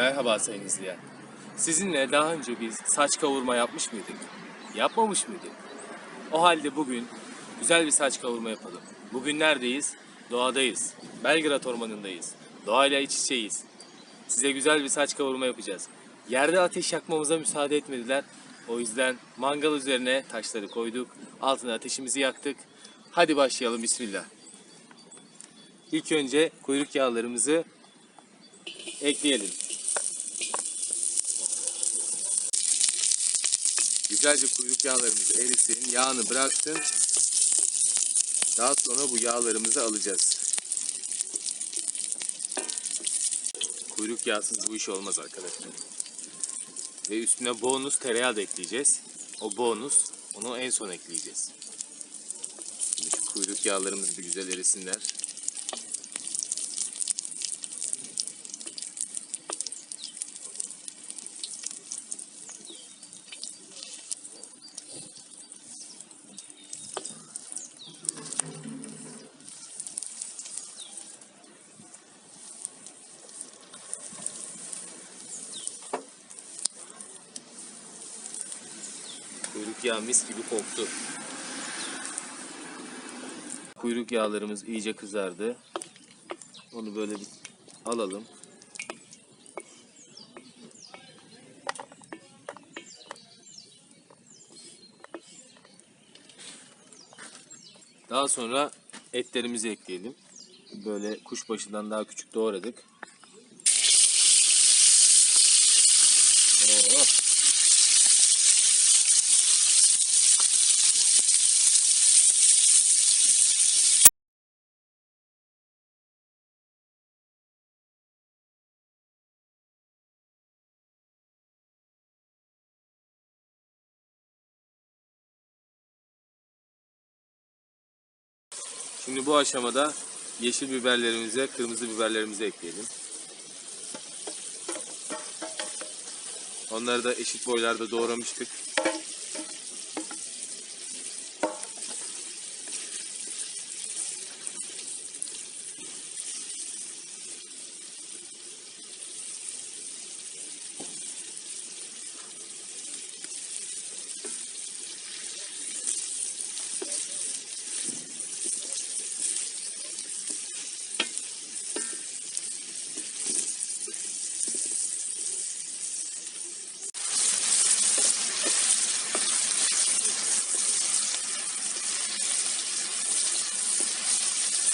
Merhaba sayın izleyen. Sizinle daha önce biz saç kavurma yapmış mıydık? Yapmamış mıydık? O halde bugün güzel bir saç kavurma yapalım. Bugün neredeyiz? Doğadayız. Belgrad Ormanı'ndayız. Doğayla iç içeyiz. Size güzel bir saç kavurma yapacağız. Yerde ateş yakmamıza müsaade etmediler. O yüzden mangal üzerine taşları koyduk. Altına ateşimizi yaktık. Hadi başlayalım bismillah. İlk önce kuyruk yağlarımızı ekleyelim. Güzelce kuyruk yağlarımızı erisin, yağını bıraksın. Daha sonra bu yağlarımızı alacağız. Kuyruk yağsız bu iş olmaz arkadaşlar. Ve üstüne bonus tereyağı da ekleyeceğiz. O bonus, onu en son ekleyeceğiz. Şimdi şu kuyruk yağlarımız bir güzel erisinler. Kuyruk yağı mis gibi koktu. Kuyruk yağlarımız iyice kızardı. Onu böyle bir alalım. Daha sonra etlerimizi ekleyelim. Böyle kuşbaşından daha küçük doğradık. Şimdi bu aşamada yeşil biberlerimize, kırmızı biberlerimizi ekleyelim. Onları da eşit boylarda doğramıştık.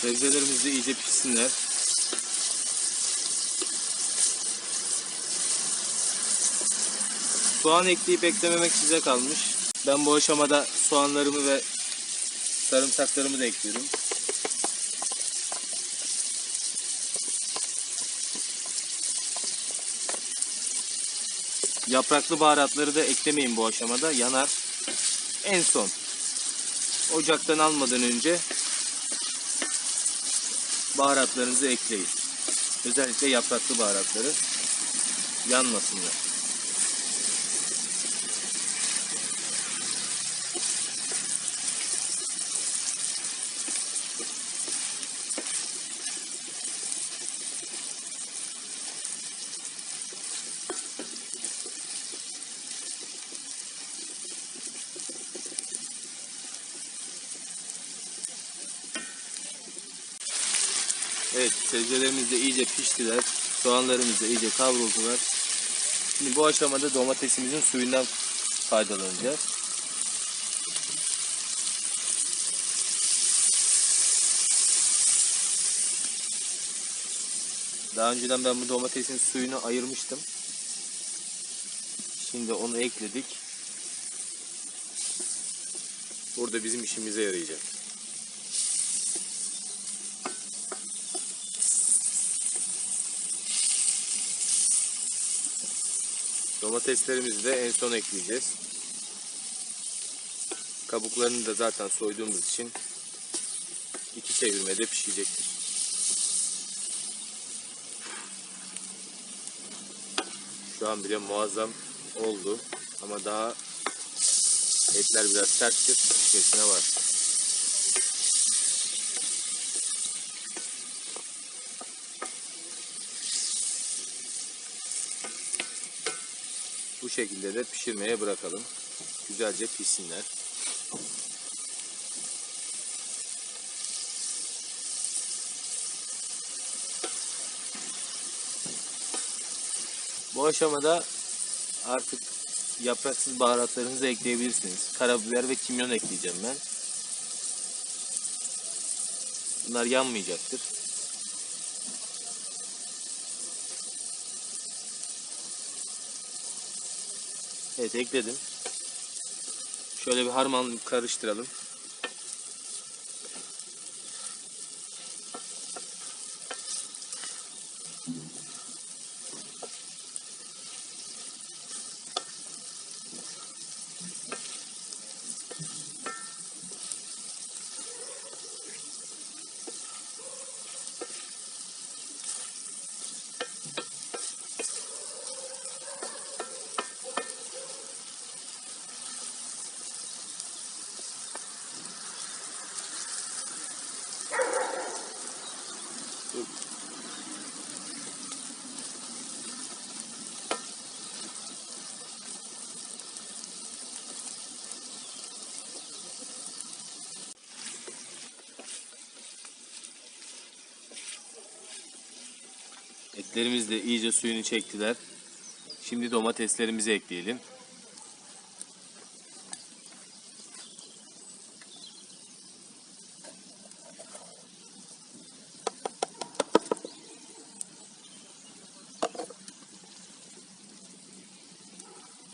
Sebzelerimiz de iyice pişsinler. Soğan ekleyip eklememek size kalmış. Ben bu aşamada soğanlarımı ve sarımsaklarımı da ekliyorum. Yapraklı baharatları da eklemeyin bu aşamada. Yanar. En son. Ocaktan almadan önce baharatlarınızı ekleyin. Özellikle yapraklı baharatları yanmasınlar. Evet sebzelerimiz de iyice piştiler. Soğanlarımız da iyice kavruldular. Şimdi bu aşamada domatesimizin suyundan faydalanacağız. Daha önceden ben bu domatesin suyunu ayırmıştım. Şimdi onu ekledik. Burada bizim işimize yarayacak. Domateslerimizi de en son ekleyeceğiz. Kabuklarını da zaten soyduğumuz için iki çevirmede pişecektir. Şu an bile muazzam oldu ama daha etler biraz serttir. Pişmesine var. Bu şekilde de pişirmeye bırakalım. Güzelce pişsinler. Bu aşamada artık yapraksız baharatlarınızı ekleyebilirsiniz. Karabiber ve kimyon ekleyeceğim ben. Bunlar yanmayacaktır. Evet ekledim. Şöyle bir harman karıştıralım. Etlerimiz de iyice suyunu çektiler. Şimdi domateslerimizi ekleyelim.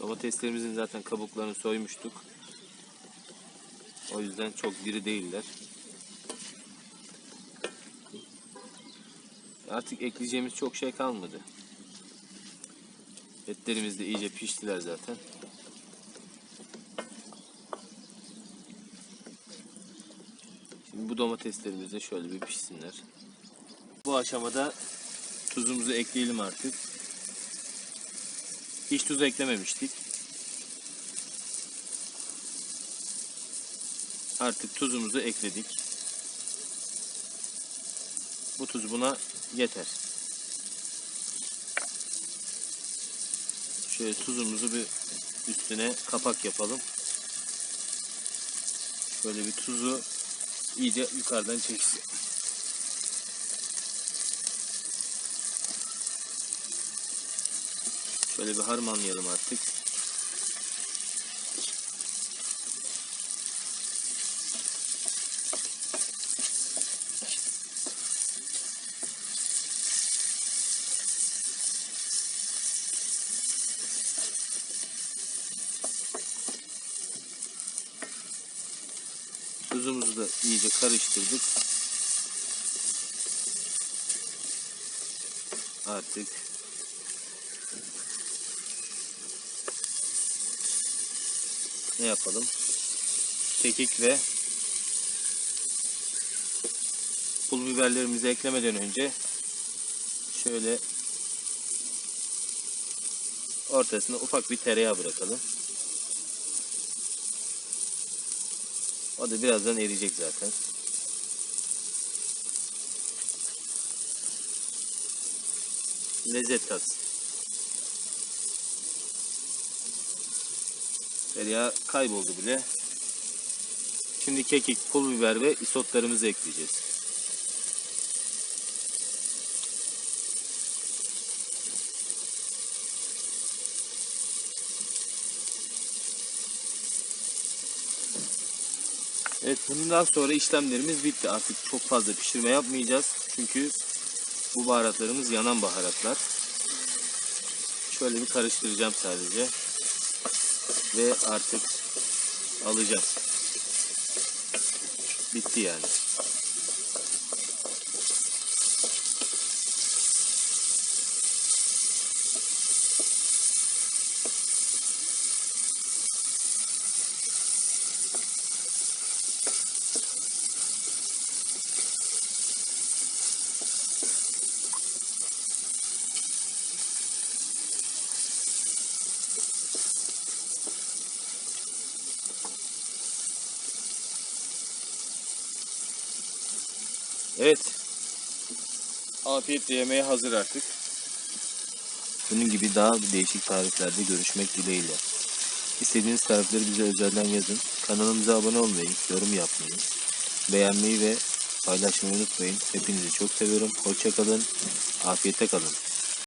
Domateslerimizin zaten kabuklarını soymuştuk. O yüzden çok diri değiller. Artık ekleyeceğimiz çok şey kalmadı. Etlerimiz de iyice piştiler zaten. Şimdi bu domateslerimiz de şöyle bir pişsinler. Bu aşamada tuzumuzu ekleyelim artık. Hiç tuz eklememiştik. Artık tuzumuzu ekledik. Bu tuz buna yeter. Şöyle tuzumuzu bir üstüne kapak yapalım. Şöyle bir tuzu iyice yukarıdan çeksin. Şöyle bir harmanlayalım artık. Tuzumuzu da iyice karıştırdık. Artık ne yapalım? Kekik ve pul biberlerimizi eklemeden önce şöyle ortasına ufak bir tereyağı bırakalım. O da birazdan eriyecek zaten. Lezzet tatsın. Tereyağı kayboldu bile. Şimdi kekik, pul biber ve isotlarımızı ekleyeceğiz. Evet bundan sonra işlemlerimiz bitti. Artık çok fazla pişirme yapmayacağız. Çünkü bu baharatlarımız yanan baharatlar. Şöyle bir karıştıracağım sadece. Ve artık alacağım. Bitti yani. Evet. Afiyetle yemeğe hazır artık. Bunun gibi daha değişik tariflerde görüşmek dileğiyle. İstediğiniz tarifleri bize özelden yazın. Kanalımıza abone olmayı, yorum yapmayı, beğenmeyi ve paylaşmayı unutmayın. Hepinizi çok seviyorum. Hoşça kalın. Afiyette kalın.